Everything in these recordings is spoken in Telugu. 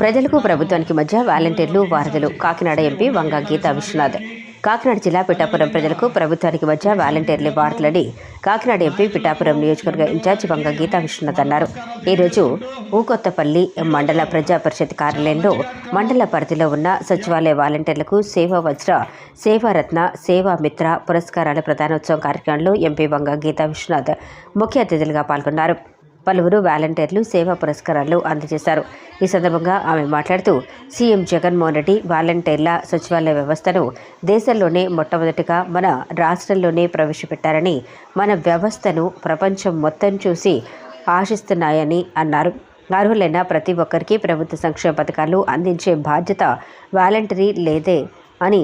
ప్రజలకు ప్రభుత్వానికి మధ్య వాలంటీర్లు వారధులు కాకినాడ ఎంపీ వంగ గీతా విశ్వనాథ్. కాకినాడ జిల్లా పిఠాపురం ప్రజలకు ప్రభుత్వానికి మధ్య వాలంటీర్లు వారధులని కాకినాడ ఎంపీ పిఠాపురం నియోజకవర్గ ఇన్ఛార్జ్ వంగ గీతా విశ్వనాథ్ అన్నారు. ఈరోజు ఊకొత్తపల్లి మండల ప్రజా పరిషత్ కార్యాలయంలో మండల పరిధిలో ఉన్న సచివాలయ వాలంటీర్లకు సేవా వజ్ర సేవారత్న సేవా మిత్ర పురస్కారాల ప్రధానోత్సవం కార్యక్రమంలో ఎంపీ వంగ గీతా విశ్వనాథ్ ముఖ్య అతిథులుగా పాల్గొన్నారు. పలువురు వాలంటీర్లు సేవా పురస్కారాలు అందజేశారు. ఈ సందర్భంగా ఆమె మాట్లాడుతూ సీఎం జగన్మోహన్ రెడ్డి వాలంటీర్ల సచివాలయ వ్యవస్థను దేశంలోనే మొట్టమొదటిగా మన రాష్ట్రంలోనే ప్రవేశపెట్టారని మన వ్యవస్థను ప్రపంచం మొత్తం చూసి ఆశిస్తున్నాయని అన్నారు. అర్హులైన ప్రతి ఒక్కరికి ప్రభుత్వ సంక్షేమ పథకాలు అందించే బాధ్యత వాలంటరీ లేదే అని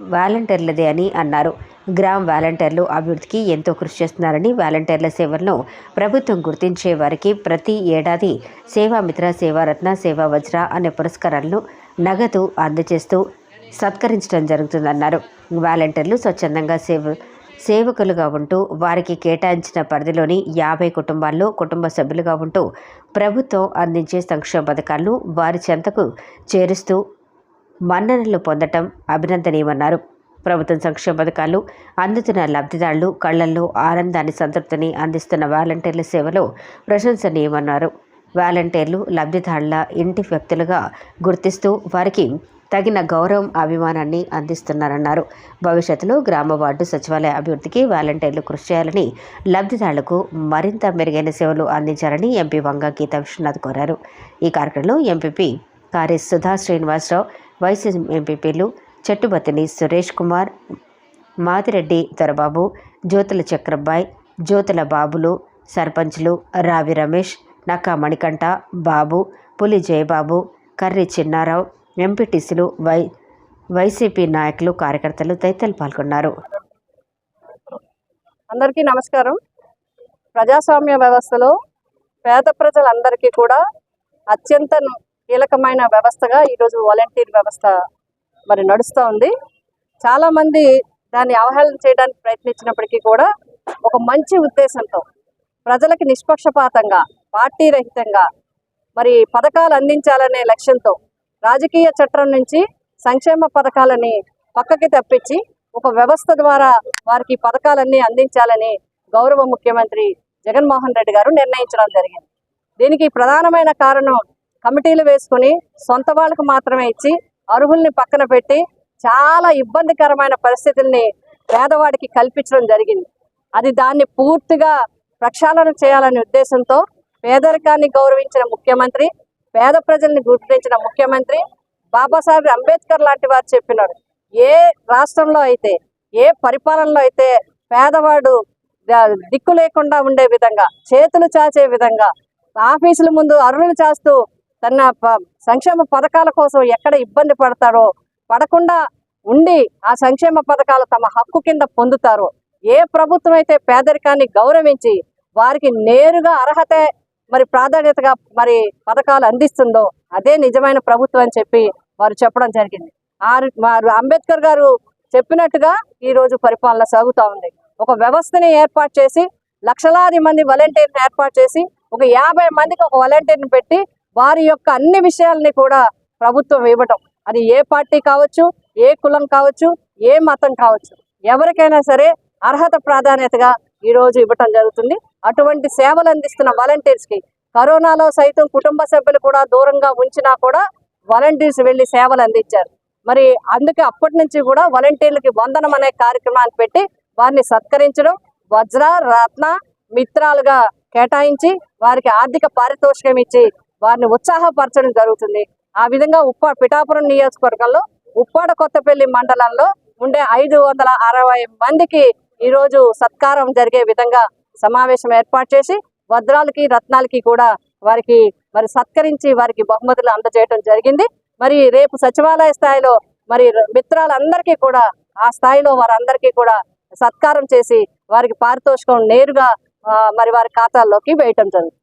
వాలంటీర్లదే అని అన్నారు. గ్రామ వాలంటీర్లు అభివృద్ధికి ఎంతో కృషి చేస్తున్నారని వాలంటీర్ల సేవలను ప్రభుత్వం గుర్తించే వారికి ప్రతి ఏడాది సేవామిత్ర సేవారత్న సేవా వజ్ర అనే పురస్కారాలను నగదు అందజేస్తూ సత్కరించడం జరుగుతుందన్నారు. వాలంటీర్లు స్వచ్ఛందంగా సేవ సేవకులుగా ఉంటూ వారికి కేటాయించిన పరిధిలోని యాభై కుటుంబాల్లో కుటుంబ సభ్యులుగా ఉంటూ ప్రభుత్వం అందించే సంక్షేమ పథకాలను వారి చెంతకు చేరుస్తూ మన్ననలు పొందటం అభినందనీయమన్నారు. ప్రభుత్వం సంక్షేమ పథకాలు అందుతున్న లబ్ధిదారులు కళ్ళల్లో ఆనందాన్ని సంతృప్తిని అందిస్తున్న వాలంటీర్ల సేవలో ప్రశంసనీయమన్నారు. వాలంటీర్లు లబ్ధిదారుల ఇంటి వ్యక్తులుగా గుర్తిస్తూ వారికి తగిన గౌరవం అభిమానాన్ని అందిస్తున్నారన్నారు. భవిష్యత్తులో గ్రామ వార్డు సచివాలయ అభివృద్ధికి వాలంటీర్లు కృషి చేయాలని లబ్ధిదారులకు మరింత మెరుగైన సేవలు అందించాలని ఎంపీ వంగ గీతా విశ్వనాథ్ కోరారు. ఈ కార్యక్రమంలో ఎంపీపీ కార్య సుధా శ్రీనివాసరావు వైసీ ఎంపీపీలు చెట్టుబతిని సురేష్ కుమార్ మాతిరెడ్డి దొరబాబు జ్యోతుల చక్రబ్బాయి జ్యోతుల బాబులు సర్పంచ్లు రావి రమేష్ నక్కా మణికంఠ బాబు పులి జయబాబు కర్రి చిన్నారావు ఎంపీటీసీలు వై వైసీపీ నాయకులు కార్యకర్తలు తదితరులు పాల్గొన్నారు. అందరికీ నమస్కారం. ప్రజాస్వామ్య వ్యవస్థలో పేద ప్రజలందరికీ కూడా అత్యంత కీలకమైన వ్యవస్థగా ఈరోజు వాలంటీర్ వ్యవస్థ మరి నడుస్తూ ఉంది. చాలామంది దాన్ని అవహేళన చేయడానికి ప్రయత్నించినప్పటికీ కూడా ఒక మంచి ఉద్దేశంతో ప్రజలకి నిష్పక్షపాతంగా పార్టీ రహితంగా మరి పథకాలు అందించాలనే లక్ష్యంతో రాజకీయ చట్టం నుంచి సంక్షేమ పథకాలని పక్కకి తప్పించి ఒక వ్యవస్థ ద్వారా వారికి పథకాలన్నీ అందించాలని గౌరవ ముఖ్యమంత్రి జగన్మోహన్ రెడ్డి గారు నిర్ణయించడం జరిగింది. దీనికి ప్రధానమైన కారణం కమిటీలు వేసుకుని సొంత వాళ్ళకు మాత్రమే ఇచ్చి అర్హుల్ని పక్కన పెట్టి చాలా ఇబ్బందికరమైన పరిస్థితుల్ని పేదవాడికి కల్పించడం జరిగింది. అది దాన్ని పూర్తిగా ప్రక్షాళన చేయాలనే ఉద్దేశంతో పేదరికాన్ని గౌరవించిన ముఖ్యమంత్రి పేద ప్రజల్ని గుర్తించిన ముఖ్యమంత్రి బాబాసాహెబ్ అంబేద్కర్ లాంటి వారు చెప్పినారు. ఏ రాష్ట్రంలో అయితే ఏ పరిపాలనలో అయితే పేదవాడు దిక్కు లేకుండా ఉండే విధంగా చేతులు చాచే విధంగా ఆఫీసుల ముందు అరుణులు చాస్తూ తన సంక్షేమ పథకాల కోసం ఎక్కడ ఇబ్బంది పడతారో పడకుండా ఉండి ఆ సంక్షేమ పథకాలు తమ హక్కు కింద పొందుతారో ఏ ప్రభుత్వం అయితే పేదరికాన్ని గౌరవించి వారికి నేరుగా అర్హత మరి ప్రాధాన్యతగా మరి పథకాలు అందిస్తుందో అదే నిజమైన ప్రభుత్వం అని చెప్పి వారు చెప్పడం జరిగింది. ఆరు వారు అంబేద్కర్ గారు చెప్పినట్టుగా ఈరోజు పరిపాలన సాగుతూ ఉంది. ఒక వ్యవస్థని ఏర్పాటు చేసి లక్షలాది మంది వాలంటీర్ని ఏర్పాటు చేసి ఒక యాభై మందికి ఒక వాలంటీర్ని పెట్టి వారి యొక్క అన్ని విషయాల్ని కూడా ప్రభుత్వం ఇవ్వటం. అది ఏ పార్టీ కావచ్చు ఏ కులం కావచ్చు ఏ మతం కావచ్చు ఎవరికైనా సరే అర్హత ప్రాధాన్యతగా ఈరోజు ఇవ్వటం జరుగుతుంది. అటువంటి సేవలు అందిస్తున్న వాలంటీర్స్కి కరోనాలో సైతం కుటుంబ సభ్యులు కూడా దూరంగా ఉంచినా కూడా వాలంటీర్స్ వెళ్ళి సేవలు అందించారు. మరి అందుకే అప్పటి నుంచి కూడా వాలంటీర్లకి వందనం అనే కార్యక్రమాన్ని పెట్టి వారిని సత్కరించడం వజ్ర రత్న మిత్రాలుగా కేటాయించి వారికి ఆర్థిక పారితోషికం ఇచ్చి వారిని ఉత్సాహపరచడం జరుగుతుంది. ఆ విధంగా ఉప్ప పిఠాపురం నియోజకవర్గంలో ఉప్పాడ కొత్తపల్లి మండలంలో ఉండే ఐదు వందల అరవై మందికి ఈరోజు సత్కారం జరిగే విధంగా సమావేశం ఏర్పాటు చేసి వజ్రాలకి రత్నాలకి కూడా వారికి మరి సత్కరించి వారికి బహుమతులు అందజేయడం జరిగింది. మరి రేపు సచివాలయ స్థాయిలో మరి మిత్రాలందరికీ కూడా ఆ స్థాయిలో వారందరికీ కూడా సత్కారం చేసి వారికి పారితోషికం నేరుగా మరి వారి ఖాతాల్లోకి వేయటం జరుగుతుంది.